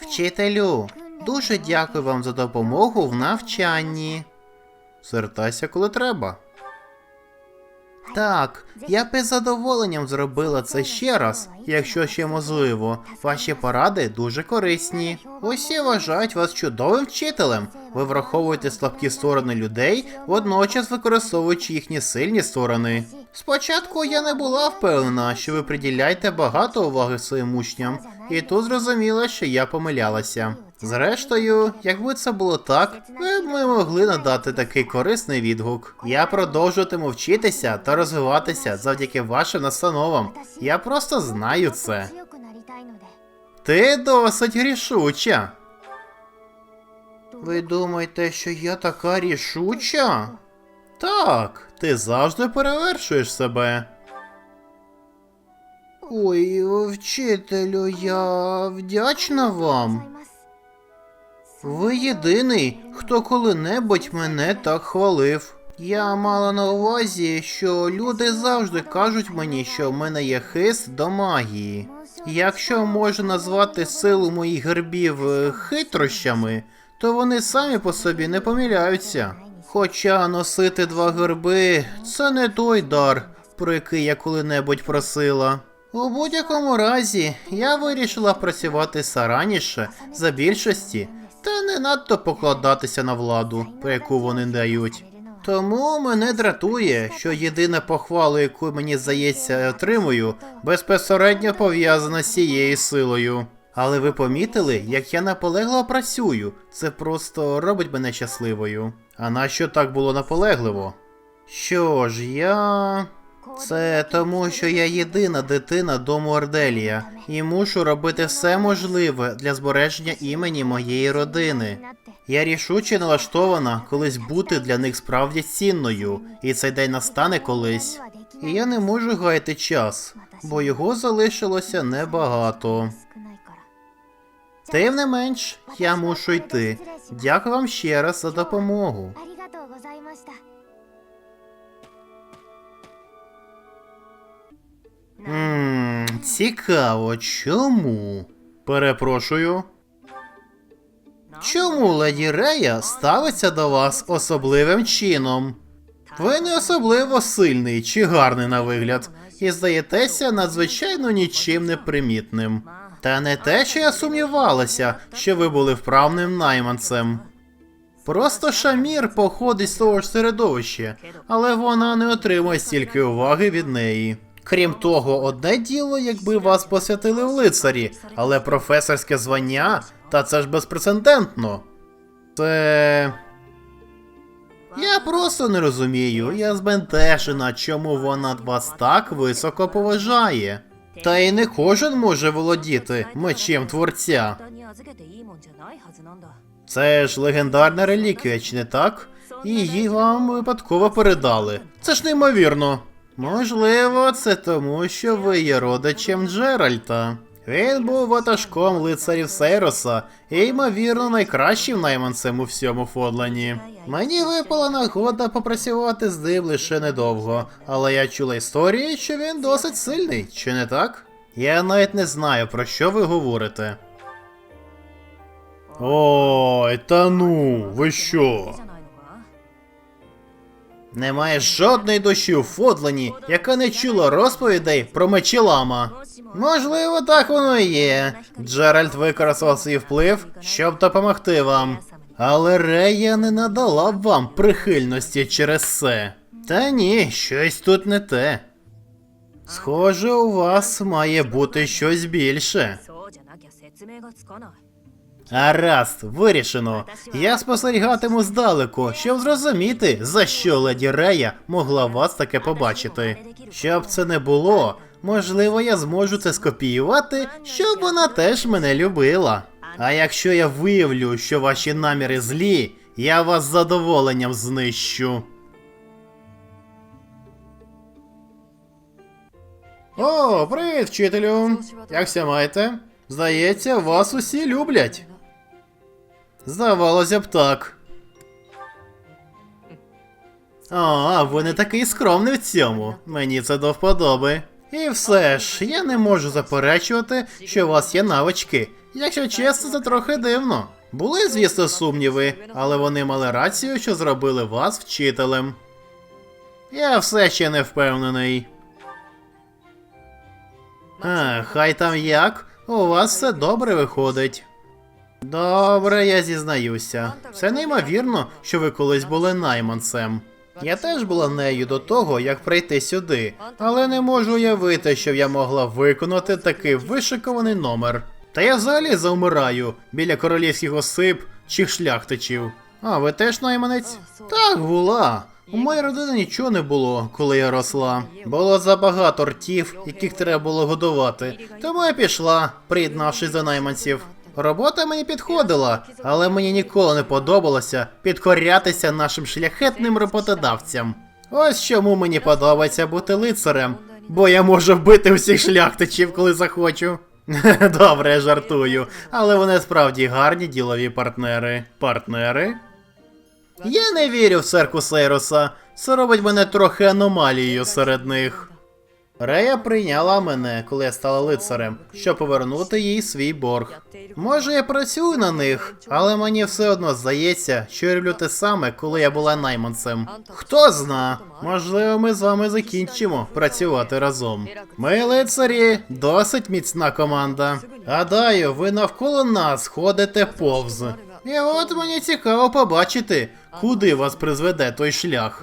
Вчителю, дуже дякую вам за допомогу в навчанні. Звертайся, коли треба. Так, я б із задоволенням зробила це ще раз, якщо ще можливо. Ваші поради дуже корисні. Усі вважають вас чудовим вчителем. Ви враховуєте слабкі сторони людей, водночас використовуючи їхні сильні сторони. Спочатку я не була впевнена, що ви приділяєте багато уваги своїм учням, і тут зрозуміла, що я помилялася. Зрештою, якби це було так, ви б ми могли надати такий корисний відгук. Я продовжуватиму вчитися та розвиватися завдяки вашим настановам. Я просто знаю це. Ти досить рішуча. Ви думаєте, що я така рішуча? Так, ти завжди перевершуєш себе. Ой, вчителю, я вдячна вам. Ви єдиний, хто коли-небудь мене так хвалив. Я мала на увазі, що люди завжди кажуть мені, що в мене є хист до магії. Якщо можна назвати силу моїх гербів е, хитрощами, то вони самі по собі не помиляються. Хоча носити два герби це не той дар, про який я коли-небудь просила. У будь-якому разі, я вирішила працювати сараніше за більшості та не надто покладатися на владу, про яку вони дають. Тому мене дратує, що єдина похвала, яку мені здається, отримую, безпосередньо пов'язана з цією силою. Але ви помітили, як я наполегливо працюю. Це просто робить мене щасливою. А нащо так було наполегливо? Що ж, я. Це тому, що я єдина дитина дому Орделія і мушу робити все можливе для збереження імені моєї родини. Я рішуче налаштована колись бути для них справді цінною, і цей день настане колись. І я не можу гаяти час, бо його залишилося небагато. Тим не менш, я мушу йти. Дякую вам ще раз за допомогу. Ммм, цікаво, чому? Перепрошую. Чому леді Рея ставиться до вас особливим чином? Ви не особливо сильний чи гарний на вигляд, і здаєтеся надзвичайно нічим не примітним. Та не те, що я сумнівалася, що ви були вправним найманцем. Просто Шамір походить з того ж середовища, але вона не отримує стільки уваги від неї. Крім того, одне діло, якби вас посвятили в лицарі, але професорське звання, та це ж безпрецедентно. Це. Я просто не розумію, я збентежена, чому вона вас так високо поважає. Та й не кожен може володіти мечем творця. Це ж легендарна реліквія, чи не так? Її вам випадково передали. Це ж неймовірно. Можливо, це тому, що ви є родичем Джеральта. Він був ватажком лицарів Сейроса і, ймовірно, найкращим найманцем у всьому Фодлані. Мені випала нагода попрацювати з ним лише недовго, але я чула історії, що він досить сильний, чи не так? Я навіть не знаю, про що ви говорите. Ой, та ну, ви що? Немає жодної душі у Фодлані, яка не чула розповідей про мечі лама. Можливо, так воно і є. Джеральд використав свій вплив, щоб допомогти вам. Але Рея не надала б вам прихильності через це. Та ні, щось тут не те. Схоже, у вас має бути щось більше. Гаразд, вирішено. Я спостерігатиму здалеку, щоб зрозуміти, за що леді Рея могла вас таке побачити. Щоб це не було, можливо, я зможу це скопіювати, щоб вона теж мене любила. А якщо я виявлю, що ваші наміри злі, я вас з задоволенням знищу. О, привіт, вчителю! Якся маєте? Здається, вас усі люблять. Здавалося б так. А, ви не такий скромний в цьому. Мені це до вподоби. І все ж, я не можу заперечувати, що у вас є навички, Якщо чесно, це трохи дивно. Були, звісно, сумніви, але вони мали рацію, що зробили вас вчителем. Я все ще не впевнений. А, хай там як, у вас все добре виходить. Добре, я зізнаюся. Це неймовірно, що ви колись були найманцем. Я теж була нею до того, як прийти сюди, але не можу уявити, що я могла виконати такий вишикований номер. Та я взагалі завмираю біля королівських осип чи шляхтичів. А, ви теж найманець? Так, була. У моїй родини нічого не було, коли я росла. Було забагато ртів, яких треба було годувати. Тому я пішла, приєднавшись до найманців. Робота мені підходила, але мені ніколи не подобалося підкорятися нашим шляхетним роботодавцям. Ось чому мені подобається бути лицарем, бо я можу вбити всіх шляхтичів, коли захочу. Добре, жартую, але вони справді гарні ділові партнери. Партнери? Я не вірю в церкву Сейруса. Це робить мене трохи аномалією серед них. Рея прийняла мене, коли я стала лицарем, щоб повернути їй свій борг. Може, я працюю на них, але мені все одно здається, що я роблю те саме, коли я була найманцем. Хто зна, можливо, ми з вами закінчимо працювати разом. Ми лицарі, досить міцна команда. Гадаю, ви навколо нас ходите повз. І от мені цікаво побачити, куди вас призведе той шлях.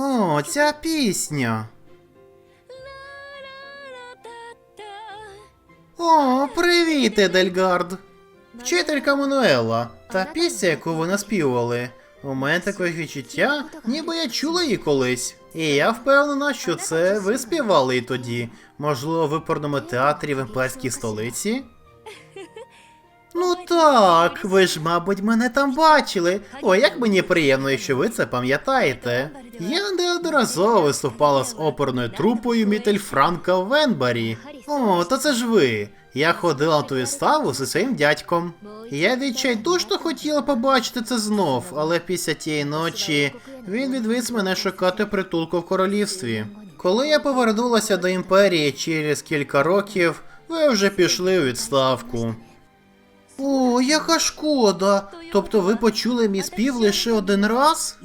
О, ця пісня. О, привіт, Едельгард. Вчителька Мануела. Та пісня, яку ви наспівали. У мене таке відчуття, ніби я чула її колись. І я впевнена, що це ви співали і тоді. Можливо, в випорному театрі в імперській столиці? Ну так, ви ж, мабуть, мене там бачили. Ой, як мені приємно, якщо ви це пам'ятаєте. Я неодноразово виступала з оперною трупою Мітель Франка Венбарі. О, то це ж ви. Я ходила на ту виставу зі своїм дядьком. Я відчайдушно хотіла побачити це знов, але після тієї ночі він відвіз мене шукати притулку в королівстві. Коли я повернулася до імперії через кілька років, ви вже пішли у відставку. О, яка шкода. Тобто ви почули мій спів лише один раз?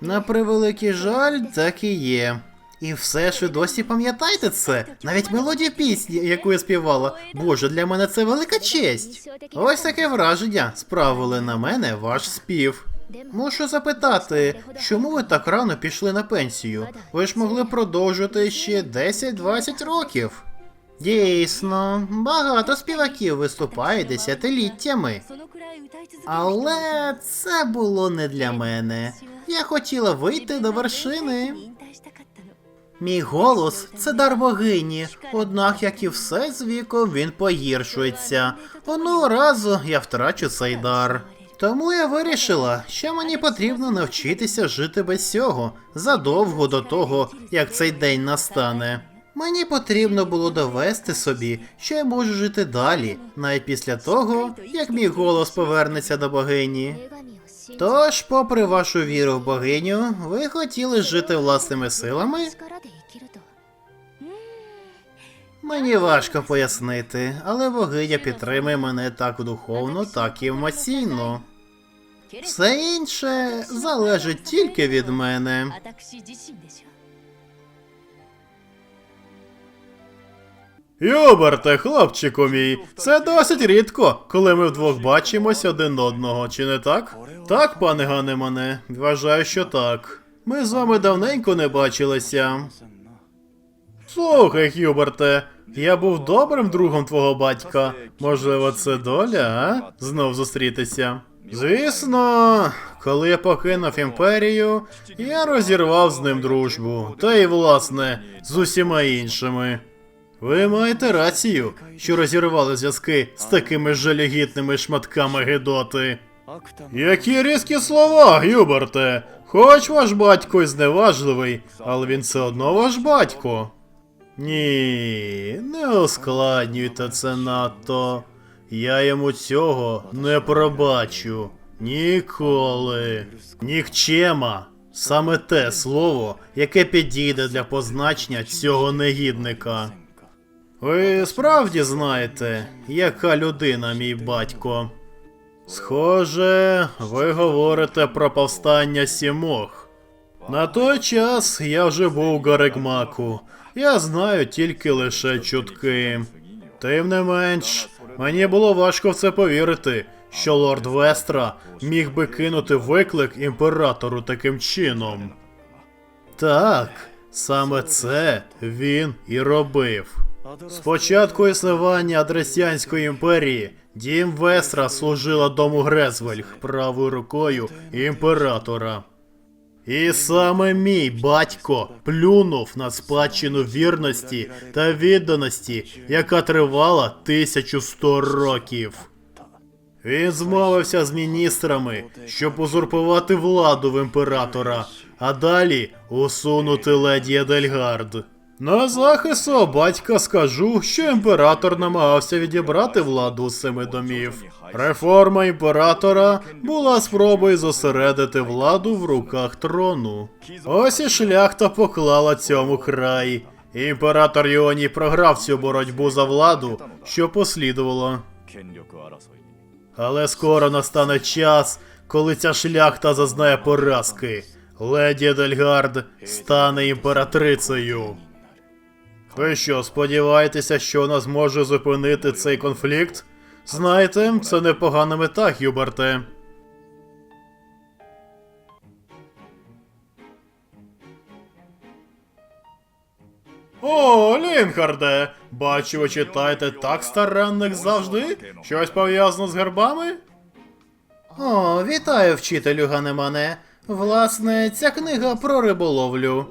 На превеликий жаль, так і є. І все ж ви досі пам'ятаєте це? Навіть мелодію пісні, яку я співала. Боже, для мене це велика честь. Ось таке враження справили на мене ваш спів. Мушу запитати, чому ви так рано пішли на пенсію? Ви ж могли продовжити ще 10-20 років. Дійсно, багато співаків виступає десятиліттями. Але це було не для мене. Я хотіла вийти до вершини. Мій голос це дар богині, однак, як і все з віком, він погіршується. Одного разу я втрачу цей дар. Тому я вирішила, що мені потрібно навчитися жити без цього задовго до того, як цей день настане. Мені потрібно було довести собі, що я можу жити далі, навіть після того, як мій голос повернеться до богині. Тож, попри вашу віру в богиню, ви хотіли жити власними силами? Мені важко пояснити, але богиня підтримує мене так духовно, так і емоційно. Все інше залежить тільки від мене. Юберте, хлопчику мій, це досить рідко, коли ми вдвох бачимось один одного, чи не так? Так, пане Ганемане, вважаю, що так. Ми з вами давненько не бачилися. Слухай, Хюберте, я був добрим другом твого батька. Можливо, це доля, а? Знов зустрітися. Звісно, коли я покинув імперію, я розірвав з ним дружбу, та й власне з усіма іншими. Ви маєте рацію, що розірвали зв'язки з такими жалюгідними шматками Гедоти. Які різкі слова, Гюберте! Хоч ваш батько й зневажливий, але він все одно ваш батько. Ні, не ускладнюйте це надто. я йому цього не пробачу. Ніколи. Нікчема. Саме те слово, яке підійде для позначення цього негідника. Ви справді знаєте, яка людина мій батько? Схоже, ви говорите про повстання сімох. На той час я вже був Гарегмаку. Я знаю тільки лише чутки. Тим не менш, мені було важко в це повірити, що лорд Вестра міг би кинути виклик імператору таким чином. Так, саме це він і робив. З початку існування Адресіанської імперії дім Вестра служила дому Грезвельг правою рукою імператора. І саме мій батько плюнув на спадщину вірності та відданості, яка тривала 1100 років. Він змовився з міністрами, щоб узурпувати владу в імператора, а далі усунути леді Едельгард. На захису батька скажу, що імператор намагався відібрати владу з семи домів. Реформа імператора була спробою зосередити владу в руках трону. Ось і шляхта поклала цьому край. Імператор Йоні програв цю боротьбу за владу, що послідувало. Але скоро настане час, коли ця шляхта зазнає поразки. Леді Дельгард стане імператрицею. Ви що, сподіваєтеся, що вона зможе зупинити цей конфлікт? Знаєте, це непогана мета, Гюберте. О, Лінхарде! Бачу, ви читаєте так старанно, як завжди? Щось пов'язано з гербами? О, вітаю, вчителю Ганемане. Власне, ця книга про риболовлю.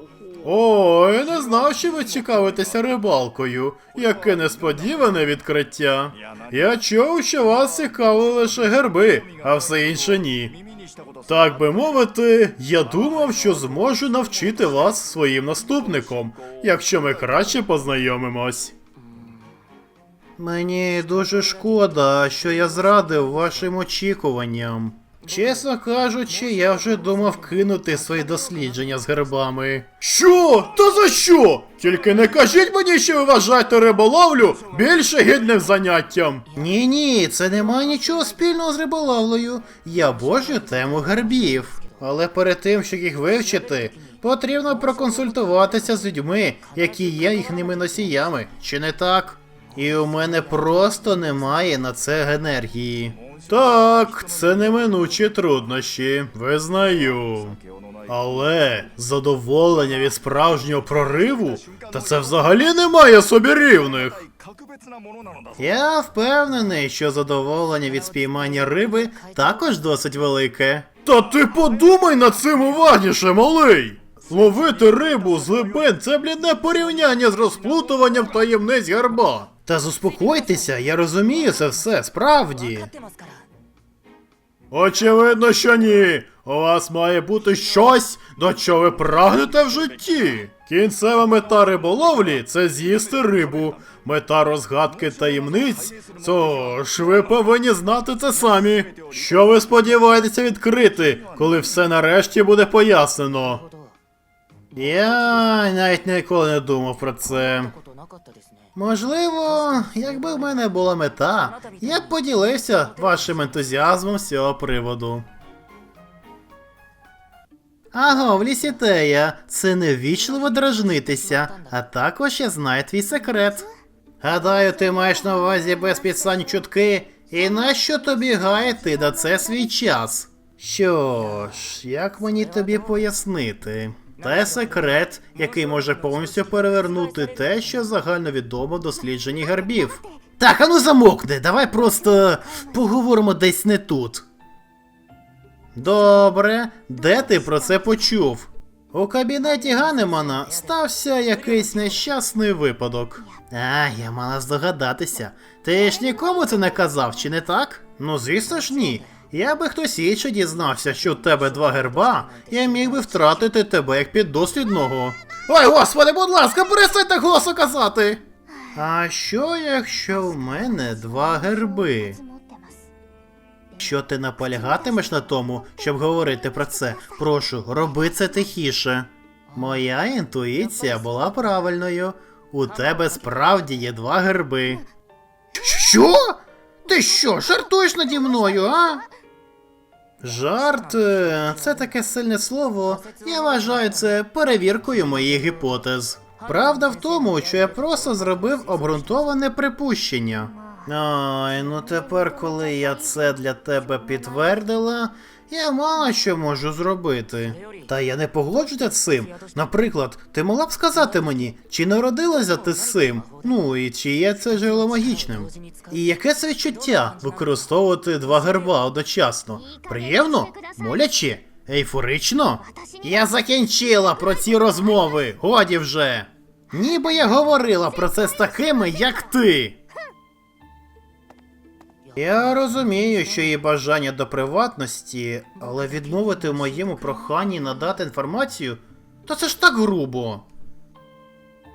О, я не знав, що ви цікавитеся рибалкою. Яке несподіване відкриття. Я чув, що вас цікавили лише герби, а все інше ні. Так би мовити, я думав, що зможу навчити вас своїм наступником, якщо ми краще познайомимось. Мені дуже шкода, що я зрадив вашим очікуванням. Чесно кажучи, я вже думав кинути свої дослідження з гербами. Що? Та за що? Тільки не кажіть мені, що ви вважаєте риболовлю більше гідним заняттям. Ні, ні, це не має нічого спільного з риболовлею. Я божу тему гербів. Але перед тим, щоб їх вивчити, потрібно проконсультуватися з людьми, які є їхніми носіями, чи не так? І у мене просто немає на це енергії. Так, це неминучі труднощі, визнаю. Але задоволення від справжнього прориву, та це взагалі немає собі рівних. Я впевнений, що задоволення від спіймання риби також досить велике. Та ти подумай над цим уважніше, малий! Ловити рибу з глибин це блідне порівняння з розплутуванням таємниць гарба. Та заспокойтеся, я розумію це все, справді. Очевидно, що ні. У вас має бути щось, до чого ви прагнете в житті. Кінцева мета риболовлі це з'їсти рибу. Мета розгадки таємниць. Тож ви повинні знати це самі. Що ви сподіваєтеся відкрити, коли все нарешті буде пояснено? Я навіть ніколи не думав про це. Можливо, якби в мене була мета, я б поділився вашим ентузіазмом з цього приводу. Аго, в лісі Тея, це невічливо дражнитися, а також я знаю твій секрет. Гадаю, ти маєш на увазі без підсань чутки, і нащо тобі гаяти на це свій час? Що ж, як мені тобі пояснити? Це секрет, який може повністю перевернути те, що загальновідомо дослідженні гербів. Так, ану замовкни, давай просто поговоримо десь не тут. Добре, де ти про це почув? У кабінеті Ганемана стався якийсь нещасний випадок. А, я мала здогадатися. Ти ж нікому це не казав, чи не так? Ну, звісно ж ні. Я би хтось інший дізнався, що у тебе два герба, я міг би втратити тебе як піддослідного. Ой, господи, будь ласка, перестаньте голосу казати! А що, якщо в мене два герби? Що ти наполягатимеш на тому, щоб говорити про це? Прошу, роби це тихіше. Моя інтуїція була правильною. У тебе справді є два герби. Що? Ти що, жартуєш наді мною, а? Жарт е, це таке сильне слово. Я вважаю це перевіркою моїх гіпотез. Правда в тому, що я просто зробив обґрунтоване припущення. Ой, ну тепер, коли я це для тебе підтвердила, я мало що можу зробити. Та я не погоджуся з цим. Наприклад, ти могла б сказати мені, чи народилася ти з цим? Ну і чи є це жило магічним? І яке це відчуття використовувати два герба одночасно? Приємно? Моляче? Ейфорично? Я закінчила про ці розмови, годі вже. Ніби я говорила про це з такими, як ти. Я розумію, що є бажання до приватності, але відмовити в моєму проханні надати інформацію, то це ж так грубо.